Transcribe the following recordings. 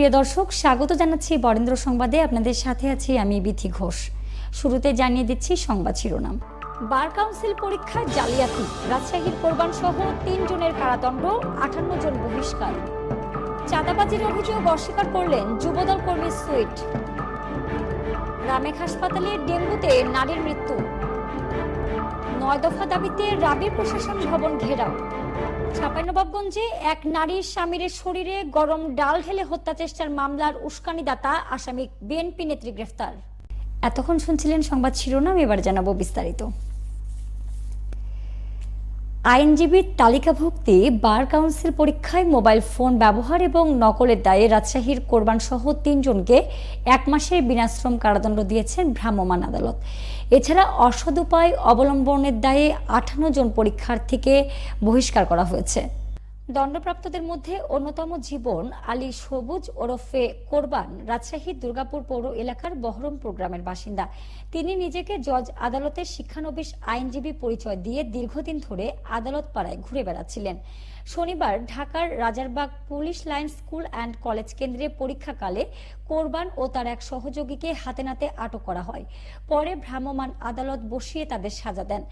প্রিয় দর্শক, স্বাগত জানাচ্ছি বরেন্দ্র সংবাদে। আপনাদের সাথে আছি আমি বিথি ঘোষ। শুরুতে জানিয়ে দিচ্ছি সংবাদ শিরোনাম। বার কাউন্সিল পরীক্ষায় জালিয়াতি, রাজশাহীর কোরবান সহ তিনজনের কারাদণ্ড, আটান্ন জন বহিষ্কার। চাঁদাবাজির অভিযোগ অস্বীকার করলেন যুবদল কর্মী সুইট। রামেক হাসপাতালে ডেঙ্গুতে নারীর মৃত্যু। নয় দফা দাবিতে রাবি প্রশাসন ভবন ঘেরাও। চাঁপাইনবাবগঞ্জে এক নারীর স্বামীর শরীরে গরম ডাল ঢেলে হত্যা চেষ্টার মামলার উস্কানিদাতা আসামি বিএনপি নেত্রী গ্রেফতার। এতক্ষণ শুনছিলেন সংবাদ শিরোনাম, এবার জানাব বিস্তারিত। আইনজীবীর তালিকাভুক্তি, বার কাউন্সিল পরীক্ষায় মোবাইল ফোন ব্যবহার এবং নকলের দায়ে রাজশাহীর কোরবানসহ তিনজনকে এক মাসের বিনাশ্রম কারাদণ্ড দিয়েছেন ভ্রাম্যমাণ আদালত। এছাড়া অসদ উপায় অবলম্বনের দায়ে আঠান্ন জন পরীক্ষার্থীকে বহিষ্কার করা হয়েছে। দণ্ডপ্রাপ্তদের মধ্যে অন্যতম জীবন আলী সবুজ ওরফে কোরবান, রাজশাহী দুর্গাপুর পৌর এলাকার বহরমপুর গ্রামের বাসিন্দা। তিনি নিজেকে জজ আদালতের শিক্ষানবিশ আইনজীবী পরিচয় দিয়ে দীর্ঘদিন ধরে আদালত পাড়ায় ঘুরে বেড়াচ্ছিলেন। শনিবার ঢাকার Rajarbagh police line school and college কেন্দ্রে পরীক্ষাকালে কোরবান ও তার এক সহযোগীকে হাতে নাতে আটক করা হয়। পরে ভ্রাম্যমাণ আদালত বসিয়ে তাদের সাজা দেন।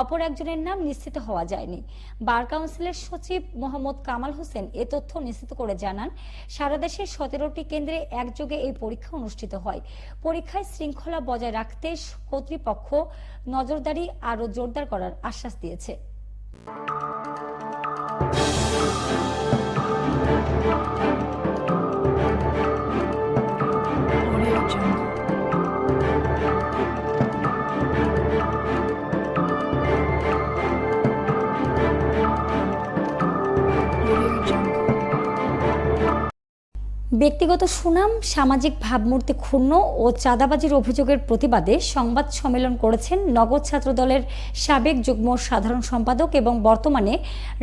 অপর একজনের নাম নিশ্চিত হওয়া যায়নি। বার কাউন্সিলের সচিব মোহাম্মদ কামাল হোসেন এ তথ্য নিশ্চিত করে জানান, সারা দেশের সতেরোটি কেন্দ্রে একযোগে এই পরীক্ষা অনুষ্ঠিত হয়। পরীক্ষায় শৃঙ্খলা বজায় রাখতে কর্তৃপক্ষ নজরদারি আরও জোরদার করার আশ্বাস দিয়েছে। ব্যক্তিগত সুনাম, সামাজিক ভাবমূর্তি ক্ষুণ্ণ ও চাঁদাবাজির অভিযোগের প্রতিবাদে সংবাদ সম্মেলন করেছেন নগদ ছাত্র দলের সাবেক যুগ্ম সাধারণ সম্পাদক এবং বর্তমানে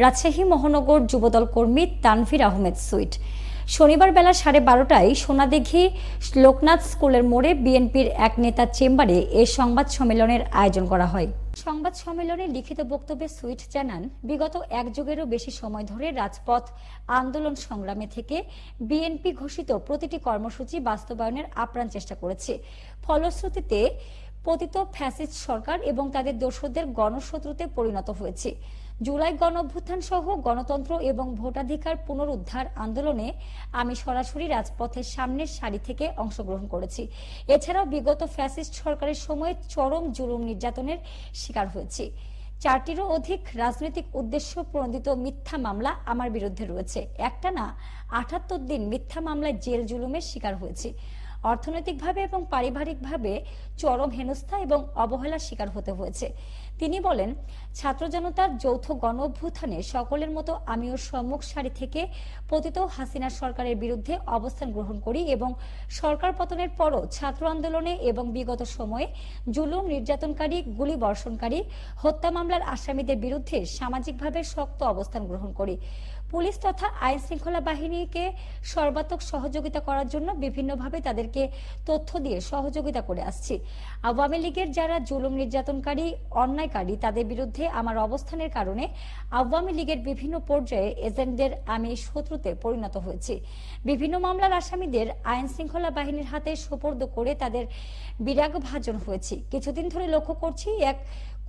রাজশাহী মহানগর যুবদল কর্মী তানভীর আহমেদ সুইট। শনিবার বেলা সাড়ে বারোটায় সোনাদিঘি লোকনাথ স্কুলের মোড়ে বিএনপির এক নেতার চেম্বারে এ সংবাদ সম্মেলনের আয়োজন করা হয়। সংবাদ সম্মেলনে লিখিত বক্তব্যে সুইট জানান, বিগত এক যুগেরও বেশি সময় ধরে রাজপথ আন্দোলন সংগ্রামে থেকে বিএনপি ঘোষিত প্রতিটি কর্মসূচি বাস্তবায়নের আপ্রাণ চেষ্টা করেছে। ফলশ্রুতিতে পতিত ফ্যাসিস্ট সরকার এবং তাদের দোসরদের গণশত্রুতে পরিণত হয়েছে। জুলাই গণ সহ গণতন্ত্র এবং ভোটাধিকার পুনরুদ্ধার আন্দোলনে আমি সরাসরি রাজপথের সামনের সারি থেকে অংশগ্রহণ করেছি। এছাড়াও বিগত ফ্যাসিস্ট সরকারের সময় চরম জুলুম নির্যাতনের শিকার হয়েছি। চারটিরও অধিক রাজনৈতিক উদ্দেশ্য প্রণোদিত মিথ্যা মামলা আমার বিরুদ্ধে রয়েছে। একটা না, আটাত্তর দিন মিথ্যা মামলায় জেল জুলুমের শিকার হয়েছি। অর্থনৈতিকভাবে এবং পারিবারিকভাবে চরম হেনস্থা এবং অবহেলার শিকার হতে হয়েছে। তিনি বলেন, ছাত্র জনতার যৌথ গণ অভ্যুত্থানে সকলের মতো আমিও সম্মুখ সারি থেকে পতিত হাসিনা সরকারের বিরুদ্ধে অবস্থান গ্রহণ করি এবং সরকার পতনের পরও ছাত্র আন্দোলনে এবং বিগত সময়ে জুলুম নির্যাতনকারী, গুলি বর্ষণকারী, হত্যা মামলার আসামিদের বিরুদ্ধে সামাজিকভাবে শক্ত অবস্থান গ্রহণ করি। পুলিশ তথা আইন শৃঙ্খলা বাহিনীকে সর্বাত্মক সহযোগিতা করার জন্য বিভিন্নভাবে তাদেরকে তথ্য দিয়ে সহযোগিতা করে আসছি। আওয়ামী লীগের যারা জুলুম নির্যাতনকারী অন্যায়কারী তাদের বিরুদ্ধে আমার অবস্থানের কারণে আওয়ামী লীগের বিভিন্ন পর্যায়ে এজেন্টদের আমি শত্রুতে পরিণত হয়েছি। বিভিন্ন মামলার আসামিদের আইন শৃঙ্খলা বাহিনীর হাতে সোপর্দ করে তাদের বিরাগ ভাজন হয়েছি। কিছুদিন ধরে লক্ষ্য করছি এক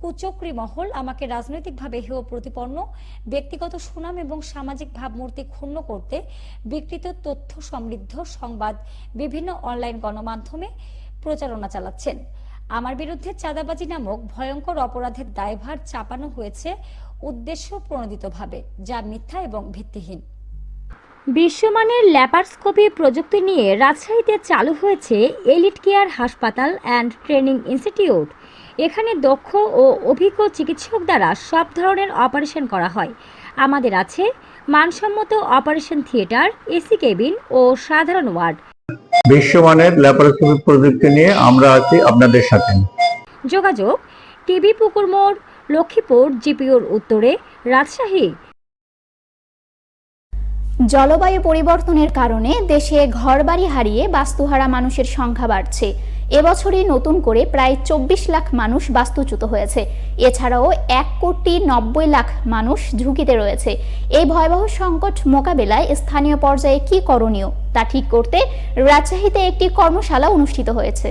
কুচক্রী মহল আমাকে রাজনৈতিকভাবে হেয় প্রতিপন্ন, ব্যক্তিগত সুনাম এবং সামাজিক ভাবমূর্তি ক্ষুণ্ণ করতে, বিকৃত তথ্য সমৃদ্ধ সংবাদ, বিভিন্ন অনলাইন গণমাধ্যমে প্রচারণা চালাচ্ছেন। আমার বিরুদ্ধে চাঁদাবাজি নামক ভয়ঙ্কর অপরাধের দায়ভার চাপানো হয়েছে উদ্দেশ্য প্রণোদিতভাবে, যা মিথ্যা এবং ভিত্তিহীন। বিশ্বমানের ল্যাপারস্কোপি প্রযুক্তি নিয়ে রাজশাহীতে চালু হয়েছে এলিট কেয়ার হাসপাতাল অ্যান্ড ট্রেনিং ইনস্টিটিউট। এখানে দক্ষ ও অভিজ্ঞ চিকিৎসক দ্বারা সব ধরনের অপারেশন করা হয়। আমাদের আছে মানসম্মত অপারেশন থিয়েটার, এসি কেবিন ও সাধারণ ওয়ার্ড। বিশ্বমানের ল্যাপারোস্কোপি প্রযুক্তি নিয়ে আমরা আছি আপনাদের সাথে। যোগাযোগ টিভি পুকুর মোড় লক্ষ্মীপুর জিপিওর উত্তরে রাজশাহী। জলবায়ু পরিবর্তনের কারণে দেশে ঘরবাড়ি হারিয়ে বাস্তুহারা মানুষের সংখ্যা বাড়ছে। এবছরই নতুন করে প্রায় চব্বিশ লাখ মানুষ বাস্তুচ্যুত হয়েছে। এছাড়াও এক কোটি নব্বই লাখ মানুষ ঝুঁকিতে রয়েছে। এই ভয়াবহ সংকট মোকাবেলায় স্থানীয় পর্যায়ে কি করণীয় তা ঠিক করতে রাজশাহীতে একটি কর্মশালা অনুষ্ঠিত হয়েছে।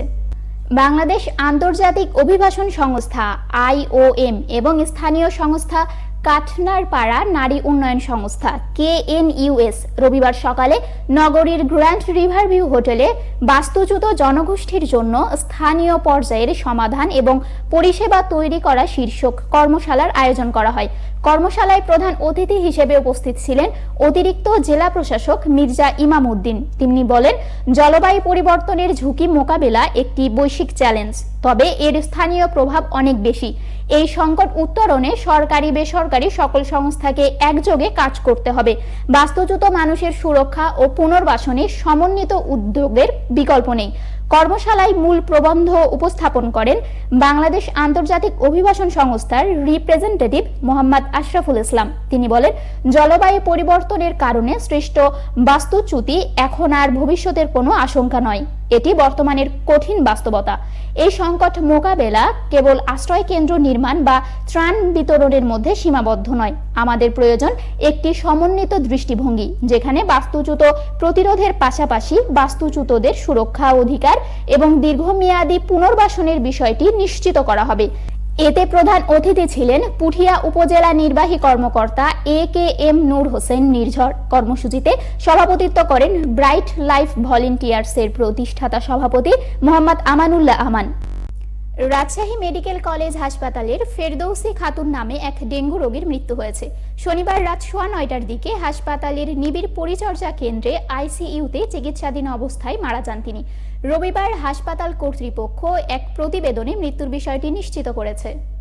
বাংলাদেশ আন্তর্জাতিক অভিবাসন সংস্থা, আইওএম, এবং স্থানীয় সংস্থা কাঠনারপাড়া নারী উন্নয়ন সংস্থা, কেএনইউএস, রবিবার সকালে নগরীর গ্র্যান্ড রিভার ভিউ হোটেলে বাস্তুচ্যুত জনগোষ্ঠীর জন্য স্থানীয় পর্যায়ের সমাধান এবং পরিষেবা তৈরি করা শীর্ষক কর্মশালার আয়োজন করা হয়। কর্মশালায় প্রধান অতিথি হিসেবে উপস্থিত ছিলেন অতিরিক্ত জেলা প্রশাসক মির্জা ইমাম উদ্দিন তিনি বলেন, জলবায়ু পরিবর্তনের ঝুঁকি মোকাবেলা একটি বৈশ্বিক চ্যালেঞ্জ। তবে এর স্থানীয় প্রভাব অনেক বেশি। এই সংকট উত্তরণে সরকারি বেসরকারি সকল সংস্থাকে একযোগে কাজ করতে হবে। বাস্তুচ্যুত মানুষের সুরক্ষা ও পুনর্বাসনে সমন্বিত উদ্যোগের বিকল্প নেই। কর্মশালায় মূল প্রবন্ধ উপস্থাপন করেন বাংলাদেশ আন্তর্জাতিক অভিবাসন সংস্থার রিপ্রেজেন্টেটিভ মোহাম্মদ আশরাফুল ইসলাম। তিনি বলেন, জলবায়ু পরিবর্তনের কারণে সৃষ্ট বাস্তুচ্যুতি এখন আর ভবিষ্যতের কোনো আশঙ্কা নয়। এটি বর্তমানের কঠিন বাস্তবতা। এই সংকট মোকাবেলা কেবল আশ্রয় কেন্দ্র নির্মাণ বা ত্রাণ বিতরণের মধ্যে সীমাবদ্ধ নয়। আমাদের প্রয়োজন একটি সমন্বিত দৃষ্টিভঙ্গি, যেখানে বাস্তুচ্যুত প্রতিরোধের পাশাপাশি বাস্তুচ্যুতদের সুরক্ষা অধিকার এবং দীর্ঘমেয়াদী পুনর্বাসনের বিষয়টি নিশ্চিত করা হবে। এতে প্রধান অতিথি ছিলেন পুঠিয়া উপজেলা নির্বাহী কর্মকর্তা এ কে এম নূর হোসেন নির্ঝর। কর্মসূচিতে সভাপতিত্ব করেন ব্রাইট লাইফ ভলেন্টিয়ার্সের প্রতিষ্ঠাতা সভাপতি মোহাম্মদ আমানুল্লাহ আমান। রাজশাহী মেডিকেল কলেজ হাসপাতালের ফেরদৌসি খাতুন নামে এক ডেঙ্গু রোগীর মৃত্যু হয়েছে। শনিবার রাত সোয়া নয়টার দিকে হাসপাতালের নিবিড় পরিচর্যা কেন্দ্রে আইসিইউতে চিকিৎসাধীন অবস্থায় মারা যান তিনি। রবিবার হাসপাতাল কর্তৃপক্ষ এক প্রতিবেদনে মৃত্যুর বিষয়টি নিশ্চিত করেছে।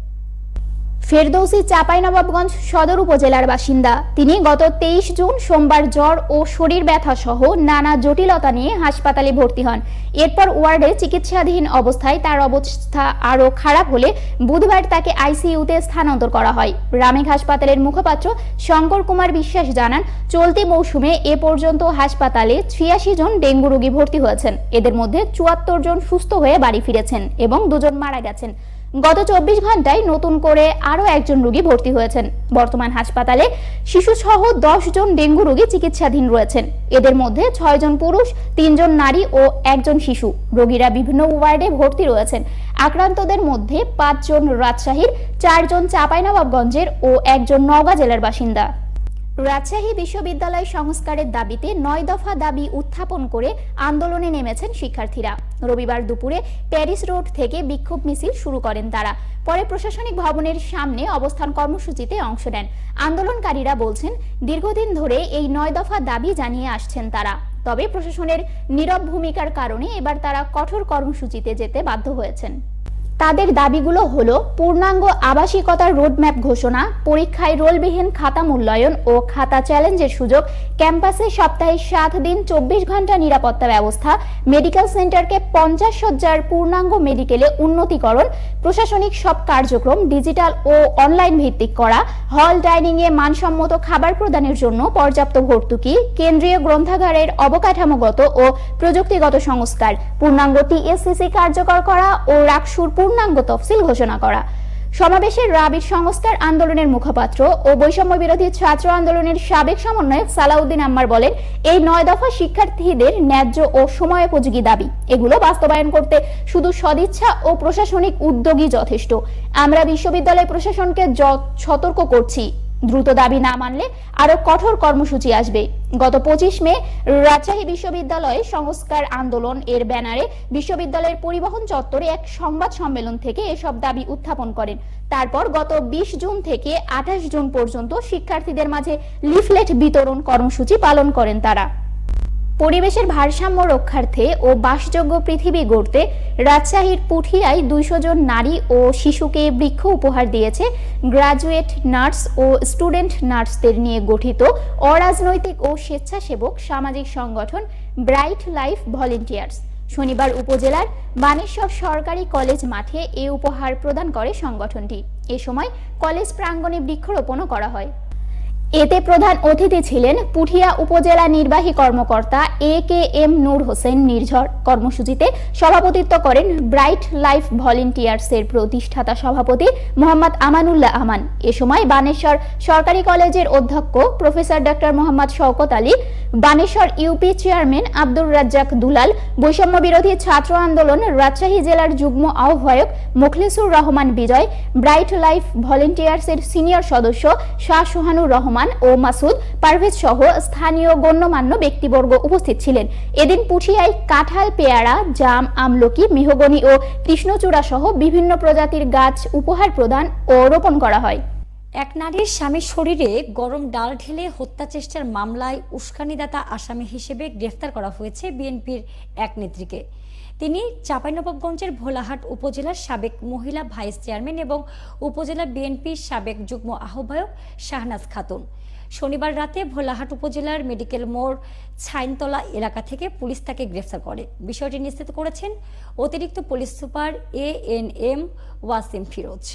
ফেরদৌসি চাঁপাইনবাবগঞ্জ সদর উপজেলার বাসিন্দা। তিনি গত তেইশ জুন সোমবার জ্বর ও শরীর ব্যথা সহ নানা জটিলতা নিয়ে হাসপাতালে ভর্তি হন। এরপর ওয়ার্ডে চিকিৎসাধীন অবস্থায় তার অবস্থা আরও খারাপ হলে বুধবার তাকে আইসিইউতে স্থানান্তর করা হয়। রামেক হাসপাতালের মুখপাত্র শঙ্কর কুমার বিশ্বাস জানান, চলতি মৌসুমে এ পর্যন্ত হাসপাতালে ছিয়াশি জন ডেঙ্গু রোগী ভর্তি হয়েছেন। এদের মধ্যে চুয়াত্তর জন সুস্থ হয়ে বাড়ি ফিরেছেন এবং দুজন মারা গেছেন। গত চব্বিশ ঘন্টায় নতুন করে আরও একজন রোগী ভর্তি হয়েছেন। বর্তমান হাসপাতালে শিশুসহ দশ জন ডেঙ্গু রোগী চিকিৎসাধীন রয়েছেন। এদের মধ্যে ছয় জন পুরুষ তিনজন নারী ও একজন শিশু। রোগীরা বিভিন্ন ওয়ার্ডে ভর্তি রয়েছেন। আক্রান্তদের মধ্যে পাঁচজন রাজশাহীর চারজন চাঁপাইনবাবগঞ্জের ও একজন নওগাঁ জেলার বাসিন্দা। রাজশাহী বিশ্ববিদ্যালয় সংস্কারের দাবিতে নয় দফা দাবি উত্থাপন করে আন্দোলনে নেমেছেন শিক্ষার্থীরা। রবিবার দুপুরে প্যারিস রোড থেকে বিক্ষোভ মিছিল শুরু করেন তারা। পরে প্রশাসনিক ভবনের সামনে অবস্থান কর্মসূচিতে অংশ নেন। আন্দোলনকারীরা বলছেন, দীর্ঘদিন ধরে এই নয় দফা দাবি জানিয়ে আসছেন তারা। তবে প্রশাসনের নীরব ভূমিকার কারণে এবার তারা কঠোর কর্মসূচিতে যেতে বাধ্য হয়েছেন। তাদের দাবিগুলো হলো পূর্ণাঙ্গ আবাসিকতার রোডম্যাপ ঘোষণা, পরীক্ষায় রোলবিহীন খাতা মূল্যায়ন ও খাতা চ্যালেঞ্জের সুযোগ, ক্যাম্পাসে সপ্তাহে সাত দিন চব্বিশ ঘণ্টা নিরাপত্তা ব্যবস্থা, মেডিকেল সেন্টারকে পঞ্চাশ শয্যার পূর্ণাঙ্গ মেডিকেলে উন্নতিকরণ, প্রশাসনিক সব কার্যক্রম ডিজিটাল ও অনলাইন ভিত্তিক করা, হল ডাইনিংয়ে মানসম্মত খাবার প্রদানের জন্য পর্যাপ্ত ভর্তুকি, কেন্দ্রীয় গ্রন্থাগারের অবকাঠামোগত ও প্রযুক্তিগত সংস্কার, পূর্ণাঙ্গ টিএসসিসি কার্যকর করা ও রাকসুর পূর্ণাঙ্গ তফসিল ঘোষণা করা। সমাবেশে রাবির সংস্কার আন্দোলনের মুখপাত্র ও বৈষম্য বিরোধী ছাত্র আন্দোলনের সাবেক সমন্বয়ক সালাউদ্দিন আম্মার বলেন, এই নয় দফা শিক্ষার্থীদের ন্যায্য ও সময়োপযোগী দাবি। এগুলো বাস্তবায়ন করতে শুধু সদিচ্ছা ও প্রশাসনিক উদ্যোগই যথেষ্ট। আমরা বিশ্ববিদ্যালয় প্রশাসনকে সতর্ক করছি দ্রুত দাবি না মানলে আরও কঠোর কর্মসূচি আসবে। গত পঁচিশ মে রাজশাহী বিশ্ববিদ্যালয়ে সংস্কার আন্দোলন এর ব্যানারে বিশ্ববিদ্যালয়ের পরিবহন চত্বরে এক সংবাদ সম্মেলন থেকে এসব দাবি উত্থাপন করেন। তারপর গত বিশ জুন থেকে আঠাশ জুন পর্যন্ত শিক্ষার্থীদের মাঝে লিফলেট বিতরণ কর্মসূচি পালন করেন তারা। পরিবেশের ভারসাম্য রক্ষার্থে ও বাসযোগ্য পৃথিবী গড়তে রাজশাহীর পুঠিয়ায় দুইশো জন নারী ও শিশুকে বৃক্ষ উপহার দিয়েছে গ্রাজুয়েট নার্স ও স্টুডেন্ট নার্সদের নিয়ে গঠিত অরাজনৈতিক ও স্বেচ্ছাসেবক সামাজিক সংগঠন ব্রাইট লাইফ ভলেন্টিয়ার্স। শনিবার উপজেলার বানেশ্বর সরকারি কলেজ মাঠে এ উপহার প্রদান করে সংগঠনটি। এ সময় কলেজ প্রাঙ্গণে বৃক্ষরোপণও করা হয়। এতে প্রধান অতিথি ছিলেন পুঠিয়া উপজেলা নির্বাহী কর্মকর্তা এ কে এম নূর হোসেন নির্ঝর। কর্মসূচিতে সভাপতিত্ব করেন ব্রাইট লাইফ ভলেন্টিয়ার্সের প্রতিষ্ঠাতা সভাপতি মোহাম্মদ আমানুল্লাহ আমান। এ সময় বানেশ্বর সরকারি কলেজের অধ্যক্ষ professor doctor Mohammad Shawkat Ali, Baneshwar UP chairman Abdur Razzak Dulal, বৈষম্য বিরোধী ছাত্র আন্দোলন রাজশাহী জেলার যুগ্ম আহ্বায়ক মুখলিসুর রহমান বিজয়, ব্রাইট লাইফ ভলেন্টিয়ার্সের সিনিয়র সদস্য শাহ সোহানুর রহমান ও মাসুদ পারভেজ সহ স্থানীয় গণ্যমান্য ব্যক্তিবর্গ উপস্থিত ছিলেন। এদিন পুঠিয়ায় কাঁঠাল, পেয়ারা, জাম, আমলকি, মেহগনি ও কৃষ্ণচূড়া সহ বিভিন্ন প্রজাতির গাছ উপহার প্রদান ও রোপণ করা হয়। এক নারীর স্বামীর শরীরে গরম ডাল ঢেলে হত্যা চেষ্টার মামলায় উস্কানিদাতা আসামি হিসেবে গ্রেফতার করা হয়েছে বিএনপির এক নেত্রীকে। তিনি চাঁপাইনবাবগঞ্জের ভোলাহাট উপজেলার সাবেক মহিলা ভাইস চেয়ারম্যান এবং উপজেলা বিএনপির সাবেক যুগ্ম আহ্বায়ক শাহনাজ খাতুন। শনিবার রাতে ভোলাহাট উপজেলার মেডিকেল মোড় ছাইনতলা এলাকা থেকে পুলিশ তাকে গ্রেফতার করে। বিষয়টি নিশ্চিত করেছেন অতিরিক্ত police super A N M Wasim Firoz.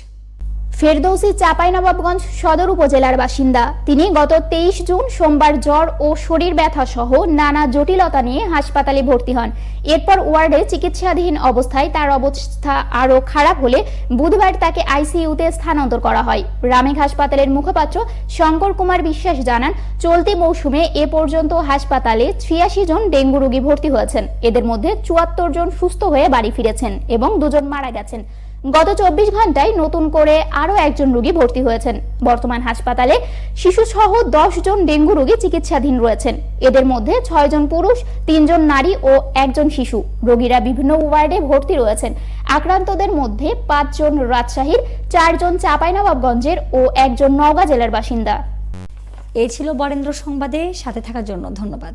Ferdousi Chapainawabganj সদর উপজেলার বাসিন্দা। তিনি গত তেইশ জুন সোমবার জ্বর ও শরীর ব্যথা সহ নানা জটিলতা নিয়ে হাসপাতালে ভর্তি হন। এরপর ওয়ার্ডে চিকিৎসাধীন অবস্থায় তার অবস্থা আরও খারাপ হলে বুধবার তাকে আইসিইউতে স্থানান্তর করা হয়। রামেক হাসপাতালের মুখপাত্র শঙ্কর কুমার বিশ্বাস জানান, চলতি মৌসুমে এ পর্যন্ত হাসপাতালে ছিয়াশি জন ডেঙ্গু রোগী ভর্তি হয়েছেন। এদের মধ্যে চুয়াত্তর জন সুস্থ হয়ে বাড়ি ফিরেছেন এবং দুজন মারা গেছেন। গত চব্বিশ ঘন্টায় নতুন করে আরও একজন রোগী ভর্তি হয়েছেন। বর্তমান হাসপাতালে শিশু সহ দশ জন ডেঙ্গু রোগী চিকিৎসাধীন রয়েছেন। এদের মধ্যে ছয়জন পুরুষ তিনজন নারী ও একজন শিশু। রোগীরা বিভিন্ন ওয়ার্ডে ভর্তি রয়েছেন। আক্রান্তদের মধ্যে পাঁচজন রাজশাহীর চারজন চাঁপাইনবাবগঞ্জের ও একজন নওগাঁ জেলার বাসিন্দা। এই ছিল বরেন্দ্র সংবাদে। সাথে থাকার জন্য ধন্যবাদ।